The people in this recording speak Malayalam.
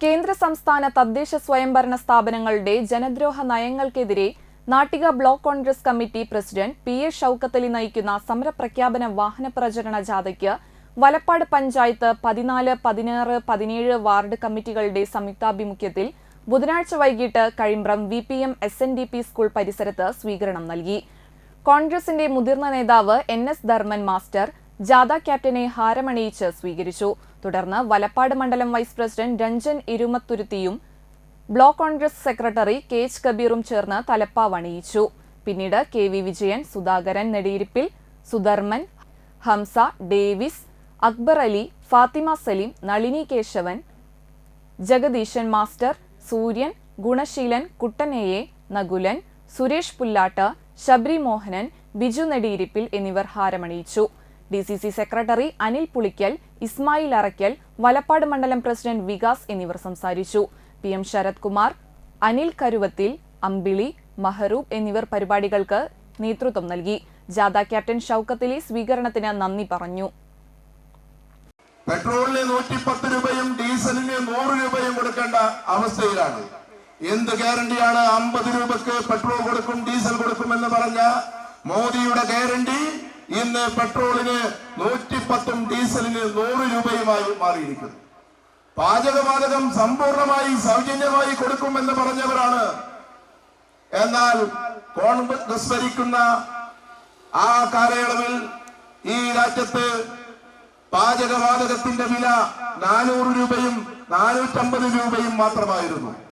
കേന്ദ്ര സംസ്ഥാന തദ്ദേശ സ്വയംഭരണ സ്ഥാപനങ്ങളുടെ ജനദ്രോഹ നയങ്ങൾക്കെതിരെ Nattika block Congress committee president P S Shoukathali നയിക്കുന്ന സമരപ്രഖ്യാപന വാഹന പ്രചരണ ജാഥയ്ക്ക് വലപ്പാട് പഞ്ചായത്ത് പതിനാല് പതിനാറ് പതിനേഴ് വാർഡ് കമ്മിറ്റികളുടെ സംയുക്താഭിമുഖ്യത്തിൽ ബുധനാഴ്ച വൈകിട്ട് Kazhimbram V P M S N D P school പരിസരത്ത് സ്വീകരണം നൽകി. കോൺഗ്രസിന്റെ മുതിർന്ന നേതാവ് എൻ എസ് ധർമ്മൻ മാസ്റ്റർ ജാഥ ക്യാപ്റ്റനെ ഹാരമണിയിച്ച് സ്വീകരിച്ചു. തുടർന്ന് വലപ്പാട് മണ്ഡലം vice president Ranjan ഇരുമത്തുരുത്തിയും block Congress secretary K H കബീറും ചേർന്ന് തലപ്പാവ് അണിയിച്ചു പിന്നീട് K V Vijayan Sudhakaran Nediyirippil Sudharman Hamsa Davis Akbar Ali Fathima Saleem Nalini Kesavan Jagadeesan master Suryan Gunaseelan കുട്ടനേയെ Nakulan Suresh Pullatt Sabari Mohanan Biju Nediyirippil എന്നിവർ ഹാരമണിയിച്ചു. D C C secretary Anil Pulickal Ismail Arakkal Valappad മണ്ഡലം പ്രസിഡന്റ് വികാസ് എന്നിവർ സംസാരിച്ചു. പി എം ശരത് കുമാർ അനിൽ കരുവത്തിൽ അമ്പിളി മഹറൂബ് എന്നിവർ പരിപാടികൾക്ക് നേതൃത്വം നൽകി. ജാഥ ക്യാപ്റ്റൻ ഷൌക്കത്തിലെ സ്വീകരണത്തിന് നന്ദി പറഞ്ഞു. പെട്രോളിന് നൂറ്റിപ്പത്ത് രൂപയും ഡീസലിന് നൂറ് രൂപയും കൊടുക്കേണ്ട അവസ്ഥയിലാണ്. എന്ത് ഗ്യാരണ്ടിയാണ് അമ്പത് രൂപക്ക് പെട്രോൾ കൊടുക്കും ഡീസൽ കൊടുക്കും എന്ന് പറഞ്ഞ മോദിയുടെ ഗ്യാരണ്ടി? ഇന്ന് പെട്രോളിന് നൂറ്റിപ്പത്തും ഡീസലിന് നൂറ് രൂപയുമായി മാറിയിരിക്കുന്നു. പാചകവാതകം സമ്പൂർണമായി സൗജന്യമായി കൊടുക്കുമെന്ന് പറഞ്ഞവരാണ്. എന്നാൽ കോൺഗ്രസ് ഭരിക്കുന്ന ആ കാലയളവിൽ ഈ രാജ്യത്ത് പാചകവാതകത്തിന്റെ വില നാനൂറ് രൂപയും നാനൂറ്റമ്പത് രൂപയും മാത്രമായിരുന്നു.